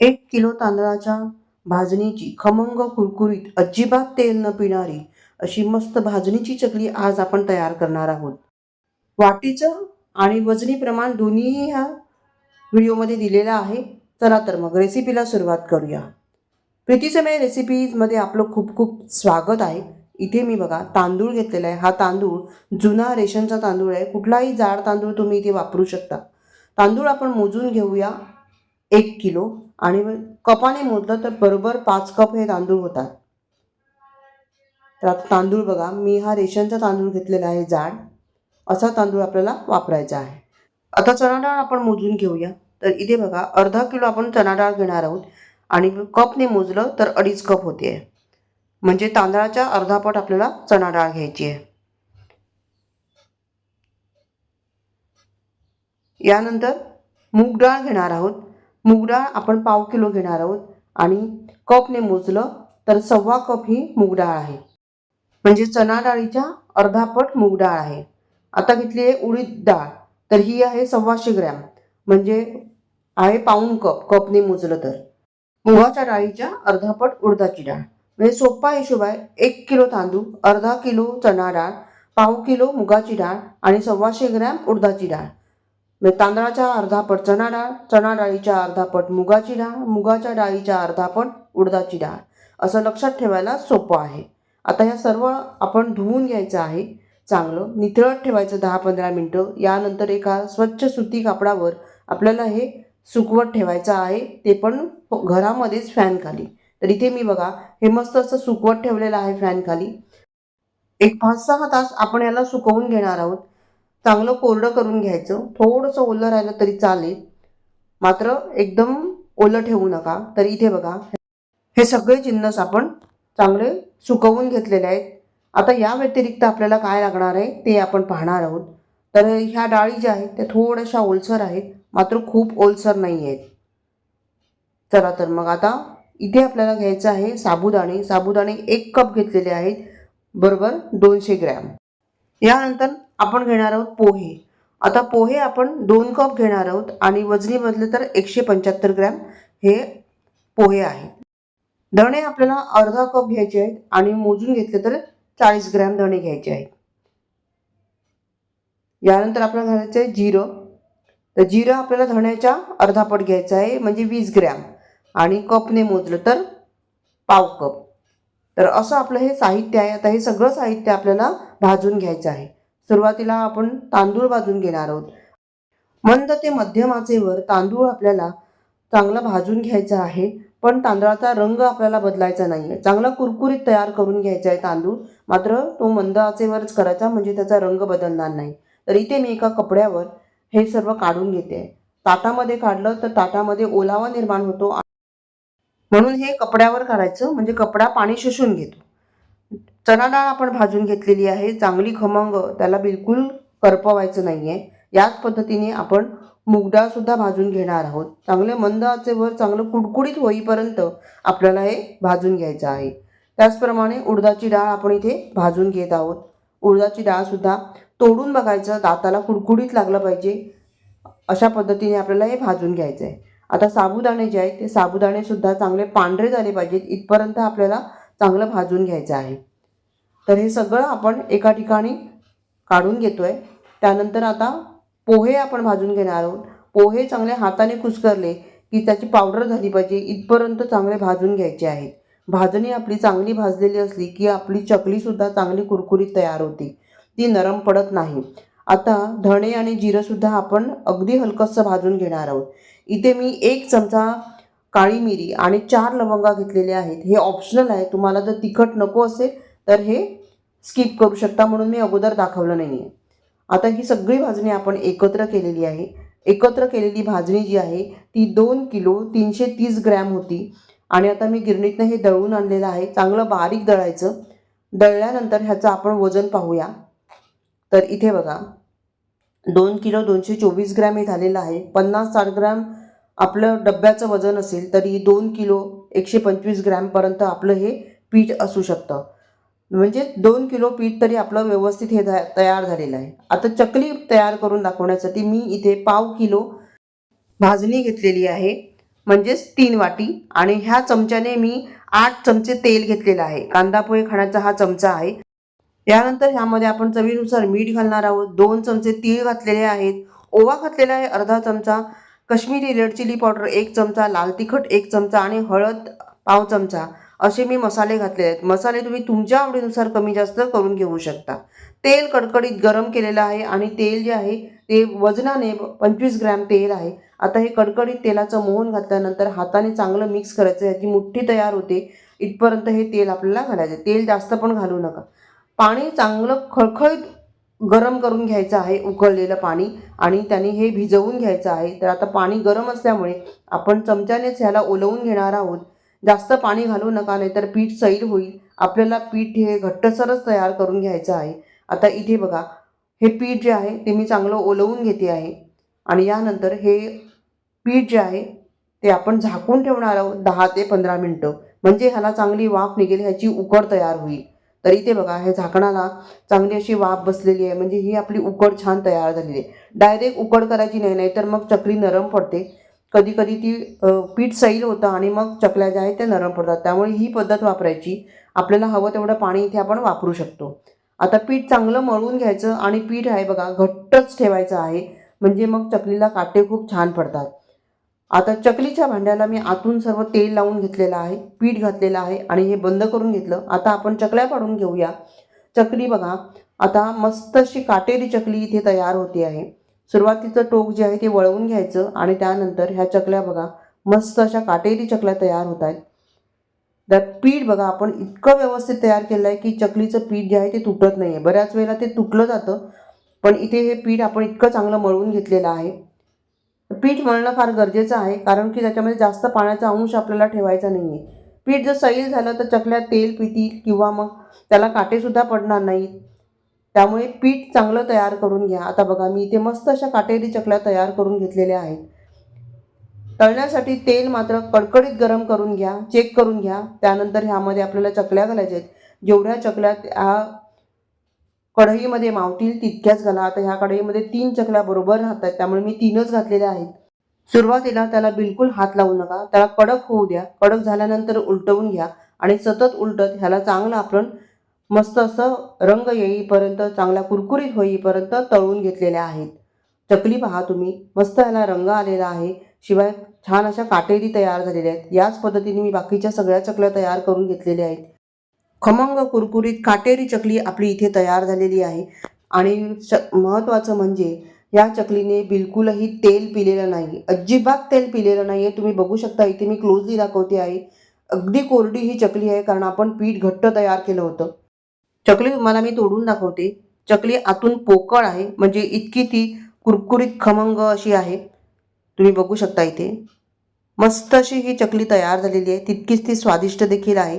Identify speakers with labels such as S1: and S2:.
S1: एक किलो तांदळाच्या भाजणीची खमंग कुरकुरीत अजिबात तेल न पिणारी अशी मस्त भाजणीची चकली आज आपण तयार करणार आहोत. वाटीचं आणि वजनी प्रमाण दोन्हीही ह्या व्हिडिओमध्ये दिलेलं आहे. चला तर मग रेसिपीला सुरुवात करूया. प्रीतीसमय रेसिपीजमध्ये आपलं खूप खूप स्वागत आहे. इथे मी बघा तांदूळ घेतलेला आहे. हा तांदूळ जुना रेशनचा तांदूळ आहे. कुठलाही जाड तांदूळ तुम्ही इथे वापरू शकता. तांदूळ आपण मोजून घेऊया. एक किलो. आणि कपाने मोजलं तर बरोबर पाच कप हे तांदूळ होतात. तर आता तांदूळ बघा मी हा रेशनचा तांदूळ घेतलेला आहे जाड. असा तांदूळ आपल्याला वापरायचा आहे. आता चणा डाळ आपण मोजून घेऊया. तर इथे बघा अर्धा किलो आपण चणा डाळ घेणार आहोत. आणि कपने मोजलं तर अडीच कप होते म्हणजे तांदळाच्या अर्धापट आपल्याला चणा डाळ घ्यायची आहे. यानंतर मूग डाळ घेणार आहोत. मूग डाळ आपण पाव किलो घेणार आहोत आणि कपने मोजलं तर सव्वा कप ही मूग डाळ आहे. म्हणजे चणा डाळीच्या अर्धापट मूग डाळ आहे. आता घेतली आहे उडीद डाळ. तर ही आहे सव्वाशे ग्रॅम. म्हणजे आहे पाऊण कप कपने मोजलं तर. मुगाच्या डाळीच्या अर्धापट उडदाची डाळ. म्हणजे सोपा हिशोब आहे एक किलो तांदूळ अर्धा किलो चणा डाळ पाव किलो मुगाची डाळ आणि सव्वाशे ग्रॅम उडदाची डाळ. मग तांदळाच्या अर्धा पट चणा डाळ चणा डाळीच्या अर्धा पट मुगाची डाळ मुगाच्या डाळीच्या अर्धा पट उडदाची डाळ. असं लक्षात ठेवायला सोपं आहे. आता ह्या सर्व आपण धुवून घ्यायचं आहे. चांगलं निथळत ठेवायचं दहा पंधरा मिनटं. यानंतर एका स्वच्छ सुती कापडावर आपल्याला हे सुकवत ठेवायचं आहे. ते पण घरामध्येच फॅनखाली तर इथे मी बघा हे मस्त असं सुकवत ठेवलेलं आहे फॅनखाली एक पाच सहा तास आपण याला सुकवून घेणार आहोत. चांगलं कोरडं करून घ्यायचं. थोडंसं ओलं राहिलं तरी चालेल. मात्र एकदम ओलं ठेवू नका. तर इथे बघा हे सगळे जिन्नस आपण चांगले सुकवून घेतलेले आहेत. आता या व्यतिरिक्त आपल्याला काय लागणार आहे ते आपण पाहणार आहोत. तर ह्या डाळी ज्या आहेत त्या थोड्याशा ओलसर आहेत. मात्र खूप ओलसर नाही आहेत. चला तर मग आता इथे आपल्याला घ्यायचं आहे साबुदाणे. साबुदाणे एक कप घेतलेले आहेत. बरोबर दोनशे ग्रॅम. यानंतर आपण घेणार आहोत पोहे. आता पोहे आपण दोन कप घेणार आहोत आणि वजनी बदले तर एकशे पंच्याहत्तर ग्रॅम हे पोहे आहेत धणे आपल्याला अर्धा कप घ्यायचे आहेत आणि मोजून घेतले तर चाळीस ग्रॅम धणे घ्यायचे आहेत. यानंतर आपल्याला घालायचं आहे जिरं. तर जिरं आपल्याला धण्याच्या अर्धा पट घ्यायचं आहे म्हणजे वीस ग्रॅम. आणि कपने मोजलं तर पाव कप. तर असं आपलं हे साहित्य आहे. आता हे सगळं साहित्य आपल्याला भाजून घ्यायचं आहे. सुरुवातीला आपण तांदूळ भाजून घेणार आहोत. मंद ते मध्यम आचेवर तांदूळ आपल्याला चांगला भाजून घ्यायचा आहे. पण तांदळाचा रंग आपल्याला बदलायचा नाही आहे चांगला कुरकुरीत तयार करून घ्यायचा आहे तांदूळ. मात्र तो मंद आचेवरच करायचा म्हणजे त्याचा रंग बदलणार नाही. तर इथे मी एका कपड्यावर हे सर्व काढून घेते. ताटामध्ये काढलं तर ताटामध्ये ओलावा निर्माण होतो. म्हणून हे कपड्यावर करायचं म्हणजे कपडा पाणी शोषून घेतो. चणा डाळ आपण भाजून घेतलेली आहे चांगली खमंग त्याला बिलकुल करपवायचं नाही आहे याच पद्धतीने आपण मूगडाळसुद्धा भाजून घेणार आहोत. चांगले मंद आचेवर चांगलं कुडकुडीत होईपर्यंत आपल्याला हे भाजून घ्यायचं आहे. त्याचप्रमाणे उडदाची डाळ आपण इथे भाजून घेत आहोत. उडदाची डाळसुद्धा तोडून बघायचं दाताला कुडकुडीत लागलं पाहिजे. अशा पद्धतीने आपल्याला हे भाजून घ्यायचं आहे आता साबुदाणे जे आहेत ते साबुदाणेसुद्धा चांगले पांढरे झाले पाहिजेत. इथपर्यंत आपल्याला चांगलं भाजून घ्यायचं आहे. तर हे सगळं आपण एका ठिकाणी काढून घेतो आहे त्यानंतर आता पोहे आपण भाजून घेणार आहोत. पोहे चांगले हाताने कुस्करले की त्याची पावडर झाली पाहिजे. इथपर्यंत चांगले भाजून घ्यायचे आहेत. भाजणी आपली चांगली भाजलेली असली की आपली चकलीसुद्धा चांगली कुरकुरीत तयार होती. ती नरम पडत नाही. आता धणे आणि जिरंसुद्धा आपण अगदी हलकंसं भाजून घेणार आहोत. इथे मी एक चमचा काळी मिरी आणि चार लवंगा घेतलेले आहेत. हे ऑप्शनल आहे. तुम्हाला जर तिखट नको असेल तर हे स्किप करू शकता म्हणून मी अगोदर दाखवलं नाही आहे आता ही सगळी भाजणी आपण एकत्र केलेली आहे. एकत्र केलेली भाजणी जी आहे ती दोन किलो तीनशे तीस ग्रॅम होती. आणि आता मी गिरणीतनं हे दळून आणलेलं आहे. चांगलं बारीक दळायचं. दळल्यानंतर ह्याचं आपण वजन पाहूया. तर इथे बघा दोन किलो दोनशे चोवीस ग्रॅम हे झालेलं आहे. पन्नास साठ ग्रॅम आपलं डब्याचं वजन असेल तरी दोन किलो एकशे पंचवीस ग्रॅमपर्यंत आपलं हे पीठ असू शकतं. म्हणजे दोन किलो पीठ तरी आपलं व्यवस्थित हे तयार झालेलं आहे. आता चकली तयार करून दाखवण्यासाठी मी इथे पाव किलो भाजणी घेतलेली आहे. म्हणजेच तीन वाटी. आणि ह्या चमच्याने मी आठ चमचे तेल घेतलेलं आहे. कांदा पोहे खाण्याचा हा चमचा आहे. यानंतर ह्यामध्ये आपण चवीनुसार मीठ घालणार आहोत. दोन चमचे तीळ घातलेले आहेत. ओवा घातलेला आहे अर्धा चमचा. कश्मीरी रेड चिली पावडर एक चमचा लाल तिखट एक चमचा आणि हळद पाव चमचा असे मी मसाले घातले आहेत. मसाले तुम्ही तुमच्या आवडीनुसार कमी जास्त करून घेऊ शकता. तेल कडकडीत गरम केलेलं आहे आणि तेल जे आहे ते वजनाने पंचवीस ग्रॅम तेल आहे. आता हे कडकडीत तेलाचं मोहन घातल्यानंतर हाताने चांगलं मिक्स करायचं याची मुठ्ठी तयार होते. इथपर्यंत हे तेल आपल्याला घालायचं तेल जास्त पण घालू नका. पाणी चांगलं खळखळीत गरम करून घ्यायचं आहे उकळलेलं पाणी आणि त्याने हे भिजवून घ्यायचं आहे. तर आता पाणी गरम असल्यामुळे आपण चमच्यानेच ह्याला ओलवून घेणार आहोत. जास्त पाणी घालू नका नाहीतर पीठ सैल होईल. आपल्याला पीठ हे घट्टसरच तयार करून घ्यायचं आहे. आता इथे बघा हे पीठ जे आहे ते मी चांगलं ओलवून घेते आहे. आणि यानंतर हे पीठ जे आहे ते आपण झाकून ठेवणार आहोत दहा ते पंधरा मिनटं. म्हणजे ह्याला चांगली वाफ निघेल ह्याची उकड तयार होईल. तर इथे बघा हे झाकणाला चांगली अशी वाफ बसलेली आहे. म्हणजे ही आपली उकड छान तयार झालेली आहे. डायरेक्ट उकड करायची नाही नाही तर मग चकली नरम पडते. कधी कधी ती पीठ सैल होतं आणि मग चकल्या ज्या आहेत त्या नरम पडतात. त्यामुळे ही पद्धत वापरायची. आपल्याला हवं तेवढं पाणी इथे आपण वापरू शकतो. आता पीठ चांगलं मळून घ्यायचं आणि पीठ आहे बघा घट्टच ठेवायचं आहे. म्हणजे मग चकलीला काटे खूप छान पडतात. आता चकलीच्या भांड्याला मी आतून सर्व तेल लावून घेतलेलं आहे पीठ घातलेलं आहे आणि हे बंद करून घेतलं. आता आपण चकल्या काढून घेऊया. चकली बघा आता मस्त अशी काटेरी चकली इथे तयार होते आहे. सुरुवातीचं टोक जे आहे ते वळवून घ्यायचं आणि त्यानंतर ह्या चकल्या बघा मस्त अशा काटेरी चकल्या तयार होत आहेत. तर पीठ बघा आपण इतकं व्यवस्थित तयार केलं आहे की चकलीचं पीठ जे आहे ते तुटत नाही आहे बऱ्याच वेळेला ते तुटलं जातं पण इथे हे पीठ आपण इतकं चांगलं मळून घेतलेलं आहे. पीठ मळणं फार गरजेचं आहे कारण की त्याच्यामध्ये जास्त पाण्याचा अंश आपल्याला ठेवायचा नाही आहे पीठ जर सैल झालं तर चकल्या तेल पितील किंवा मग त्याला काटेसुद्धा पडणार नाहीत. त्यामुळे पीठ चांगलं तयार करून घ्या. आता बघा मी इथे मस्त अशा काटेरी चकल्या तयार करून घेतलेल्या आहेत. तळण्यासाठी तेल मात्र कडकडीत गरम करून घ्या चेक करून घ्या. त्यानंतर ह्यामध्ये आपल्याला चकल्या घालायच्या आहेत. जेवढ्या चकल्या त्या कढईमध्ये मावतील तितक्याच घाला. आता ह्या कढईमध्ये तीन चकल्या बरोबर राहतात त्यामुळे मी तीनच घातलेल्या आहेत. सुरुवातीला त्याला बिलकुल हात लावू नका. त्याला कडक होऊ द्या. कडक झाल्यानंतर उलटवून घ्या आणि सतत उलटत ह्याला चांगलं आपण मस्त असं रंग येईपर्यंत चांगला कुरकुरीत होईपर्यंत तळून घेतलेल्या आहेत. चकली पहा तुम्ही. मस्त ह्याला रंग आलेला आहे. शिवाय छान अशा काटेरी तयार झालेल्या आहेत. याच पद्धतीने मी बाकीच्या सगळ्या चकल्या तयार करून घेतलेल्या आहेत. खमंग कुरकुरीत काटेरी चकली आपली इथे तयार झालेली आहे. आणि च महत्त्वाचं म्हणजे या चकलीने बिलकुलही तेल पिलेलं नाही. अजिबात तेल पिलेलं नाही आहे तुम्ही बघू शकता इथे मी क्लोजली दाखवते आहे. अगदी कोरडी ही चकली आहे कारण आपण पीठ घट्ट तयार केलं होतं. चकली तुम्हाला मी तोडून दाखवते. चकली आतून पोकळ आहे म्हणजे इतकी ती कुरकुरीत खमंग अशी आहे. तुम्ही बघू शकता इथे. मस्त अशी ही चकली तयार झालेली आहे. तितकीच ती स्वादिष्ट देखील आहे.